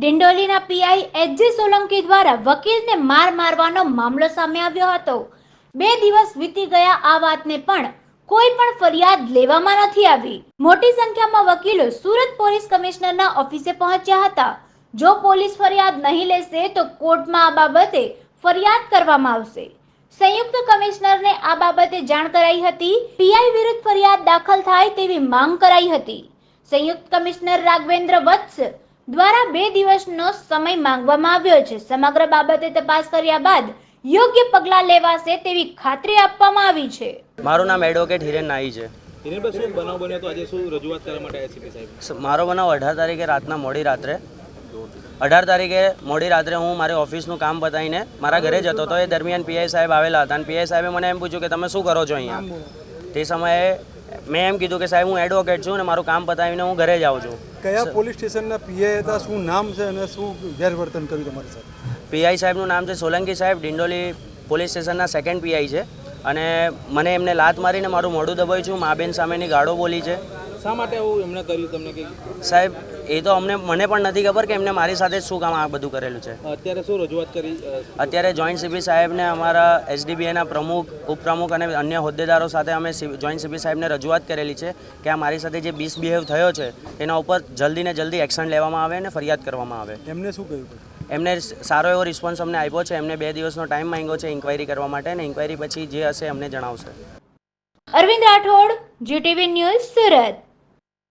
ડિંડોલીના PI HG Solanki દ્વારા વકીલને માર મારવાનો મામલો સામે આવ્યો હતો. બે દિવસ વીતી ગયા આ વાતને પણ કોઈ પણ ફરિયાદ લેવામાં નથી આવી. મોટી સંખ્યામાં વકીલો સુરત પોલીસ કમિશનરના ઓફિસે પહોંચ્યા હતા. જો પોલીસ ફરિયાદ નહીં લેશે તો કોર્ટમાં આ બાબતે ફરિયાદ કરવામાં આવશે. સંયુક્ત કમિશનરને આ બાબતે જાણ કરાઈ હતી. પીઆઈ વિરુદ્ધ ફરિયાદ દાખલ થાય તેવી માંગ કરાઈ હતી. સંયુક્ત કમિશનર રાઘવેન્દ્ર વત્સ દ્વારા બે દિવસનો સમય માંગવામાં આવ્યો છે. સમગ્ર બાબતે તપાસ કર્યા બાદ યોગ્ય પગલાં લેવાશે તેવી ખાતરી આપવામાં આવી છે. મારું નામ એડવોકેટ હિરેન નાઈ છે. હિરેનભાઈ શું બનાવ બન્યો તો? આજે શું રજૂઆત કરવા માટે એસીપી સાહેબ? સ- મારો બનાવ અઢાર તારીખે રાતના મોડી રાત્રે. અઢાર તારીખે મોડી રાત્રે હું મારી ઓફિસનું કામ બતાવીને મારા ઘરે જતો હતો. એ દરમિયાન પીઆઈ સાહેબ આવેલા હતા અને પીઆઈ સાહેબે મને એમ પૂછ્યું કે તમે શું કરો છો અહીંયા? તે સમયે મેં એમ કીધું કે સાહેબ હું એડવોકેટ છું અને મારું કામ પતાવીને હું ઘરે જાઉં છું. કયા પોલીસ સ્ટેશનના પીએ હતા શું નામ છે અને શું ગેરવર્તન કર્યું તમારી સાથે? પીઆઈ સાહેબનું નામ છે સોલંકી સાહેબ ડિંડોલી પોલીસ સ્ટેશનના સેકન્ડ પીઆઈ છે. અને મને એમને લાત મારીને મારું મોઢું દબાવ્યું છું મા બેન સામેની ગાળો બોલી છે. શા માટે આવું એમણે કર્યું તમને કે સાહેબ એ તો અમને મને પણ નથી ખબર કે એમને મારી સાથે શું કામ આ બધું કરેલું છે. અત્યારે શું રજૂઆત કરી અત્યારે જોઈન્ટ સીપી સાહેબને અમારા એસડીબીએના પ્રમુખ ઉપપ્રમુખ અને અન્ય હોદ્દેદારો સાથે અમે જોઈન્ટ સીપી સાહેબને રજૂઆત કરેલી છે કે આ મારી સાથે જે મિસબિહેવ થયો છે એના ઉપર જલ્દીને જલ્દી એક્શન લેવામાં આવે અને ફરિયાદ કરવામાં આવે. એમને શું કહ્યું એમને સારો એવો રિસ્પોન્સ અમને આપ્યો છે એમને બે દિવસનો ટાઈમ માંગ્યો છે ઇન્ક્વાયરી કરવા માટે અને ઇન્ક્વાયરી પછી જે હશે અમને જણાવશે. Arvind Rathod GTV news Surat.